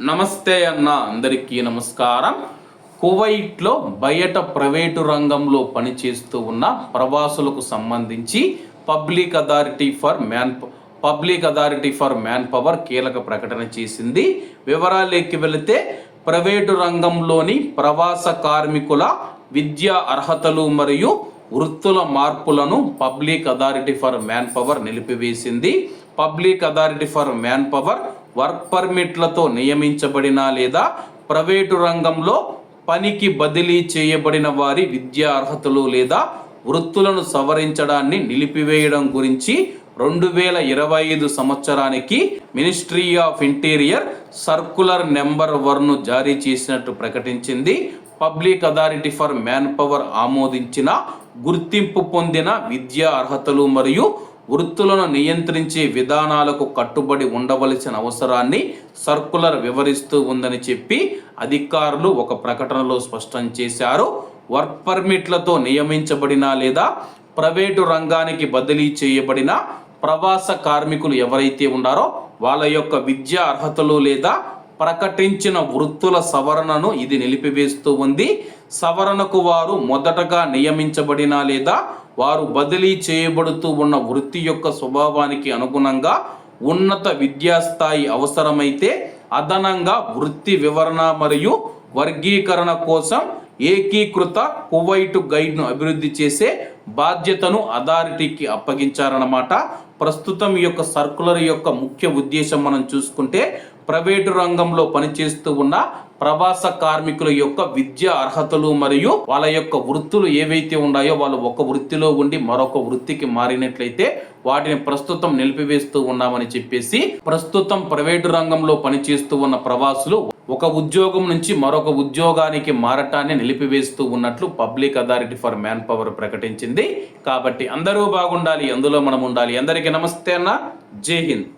నమస్తే అన్న అందరికీ నమస్కారం. కువైట్లో బయట ప్రైవేటు రంగంలో పనిచేస్తూ ఉన్న ప్రవాసులకు సంబంధించి public authority for man public authority for manpower కీలక ప్రకటన చేసింది. వివరాలేకి వెళితే ప్రైవేటు రంగంలోని ప్రవాస కార్మికుల విద్యా అర్హతలు మరియు వృత్తుల మార్పులను public authority for manpower నిలిపివేసింది. Public authority for manpower work పర్మిట్లతో నియమించబడిన లేదా ప్రైవేటు రంగంలో పనికి బదిలీ చేయబడిన వారి విద్యా అర్హతలు లేదా వృత్తులను సవరించడాన్ని నిలిపివేయడం గురించి రెండు వేల ఇరవై ఐదు సంవత్సరానికి ministry of interior circular number వన్ను జారీ చేసినట్టు ప్రకటించింది. Public authority for manpower ఆమోదించిన గుర్తింపు పొందిన విద్యా అర్హతలు మరియు వృత్తులను నియంత్రించే విధానాలకు కట్టుబడి ఉండవలసిన అవసరాన్ని సర్కులర్ వివరిస్తూ ఉందని చెప్పి అధికారులు ఒక ప్రకటనలో స్పష్టం చేశారు. వర్క్ పర్మిట్లతో నియమించబడిన లేదా ప్రైవేటు రంగానికి బదిలీ చేయబడిన ప్రవాస కార్మికులు ఎవరైతే ఉన్నారో వాళ్ళ యొక్క విద్యా అర్హతలు లేదా ప్రకటించిన వృత్తుల సవరణను ఇది నిలిపివేస్తూ ఉంది. సవరణకు వారు మొదటగా నియమించబడిన లేదా వారు బదిలీ చేయబడుతూ ఉన్న వృత్తి యొక్క స్వభావానికి అనుగుణంగా ఉన్నత విద్యాస్థాయి అవసరమైతే అదనంగా వృత్తి వివరణ మరియు వర్గీకరణ కోసం ఏకీకృత కువైట్ గైడ్ను అభివృద్ధి చేసే బాధ్యతను అథారిటీకి అప్పగించారన్నమాట. ప్రస్తుతం ఈ యొక్క సర్కులర్ యొక్క ముఖ్య ఉద్దేశం మనం చూసుకుంటే ప్రైవేటు రంగంలో పనిచేస్తూ ఉన్న ప్రవాస కార్మికుల యొక్క విద్యా అర్హతలు మరియు వాళ్ళ యొక్క వృత్తులు ఏవైతే ఉన్నాయో వాళ్ళు ఒక వృత్తిలో ఉండి మరొక వృత్తికి మారినట్లయితే వాటిని ప్రస్తుతం నిలిపివేస్తూ ఉన్నామని చెప్పేసి ప్రస్తుతం ప్రైవేటు రంగంలో పనిచేస్తూ ఉన్న ప్రవాసులు ఒక ఉద్యోగం నుంచి మరొక ఉద్యోగానికి మారటాన్ని నిలిపివేస్తూ ఉన్నట్లు public authority for manpower ప్రకటించింది. కాబట్టి అందరూ బాగుండాలి అందులో మనం ఉండాలి అందరికీ నమస్తే అన్న. జై హింద్.